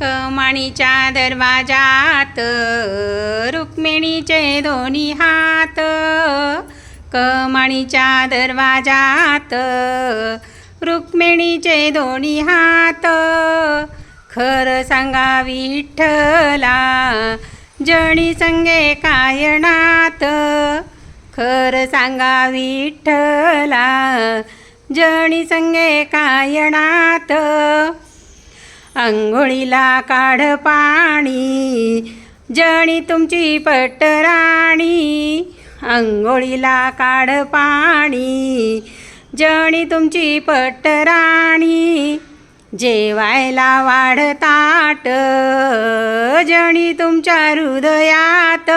कमाणीच्या दरवाजात रुक्मिणीचे दोन्ही हात कमाणीच्या दरवाजात रुक्मिणीचे दोन्ही हात. खरं सांगा विठ्ठला जणी संगे कायनात खरं सांगा विठ्ठला जणी संगे कायनात आंघोळीला काढ पाणी जणी तुमची पटराणी. आंघोळीला काढ पाणी जणी तुमची पटराणी. जेवायला वाढ ताट जणी तुमच्या हृदयात.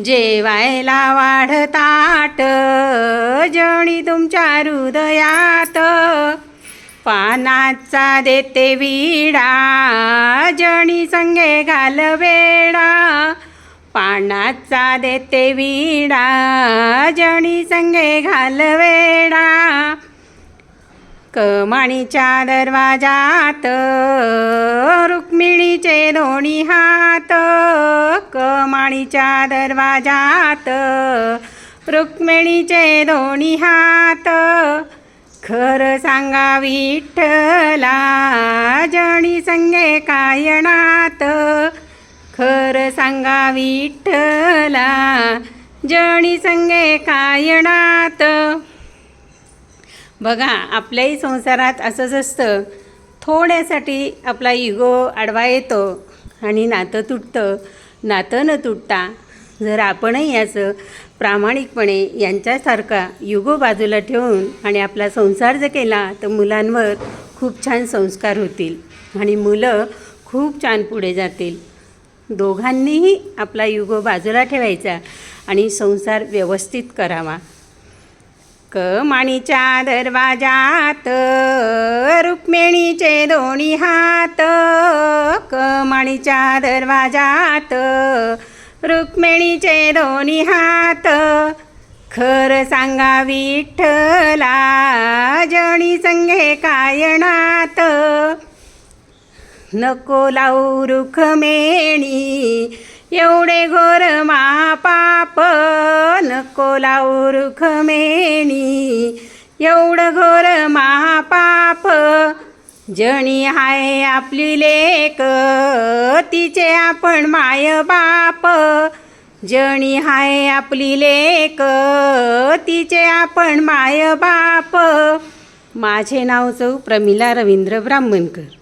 जेवायला वाढ ताट जणी तुमच्या हृदयात. पानाचा देते विडा जणी संगे घाल वेडा. पानाचा देते विडा जणी संगे घाल वेडा. कमाणीच्या दरवाजात रुक्मिणीचे दोन्ही हात. कमाणीच्या दरवाजात रुक्मिणीचे दोन्ही हात. खरं सांगा विठ्ठला जणी संगे कायणात खरं सांगा विठ्ठला जणी संगे कायनात. बघा आपल्याही संसारात असंच असतं थोड्यासाठी आपला इगो आडवा येतो आणि नातं तुटतं. नातं न तुटता जर आपणही असं प्रामाणिकपणे यांच्यासारखा युगो बाजूला ठेवून आणि आपला संसार जर केला तर मुलांवर खूप छान संस्कार होतील आणि मुलं खूप छान पुढे जातील. दोघांनीही आपला युगो बाजूला ठेवायचा आणि संसार व्यवस्थित करावा. कमाणीच्या दरवाजात रुक्मिणीचे दोन्ही हात कमाणीच्या दरवाजात रुक्मिणीचे दोन्ही हात. खर सांगा विठ्ठला जणी संघे कायनात नको लावू रुखमेणी एवढे घोर महापाप नको लावू रुखमेणी एवढं घोर महापाप जणी हाय आपली लेक तिचे आपण माय बाप. जणी हाय आपली लेक तिचे आपण माय बाप. माझे नाव चौ प्रमिला रवींद्र ब्राह्मणकर.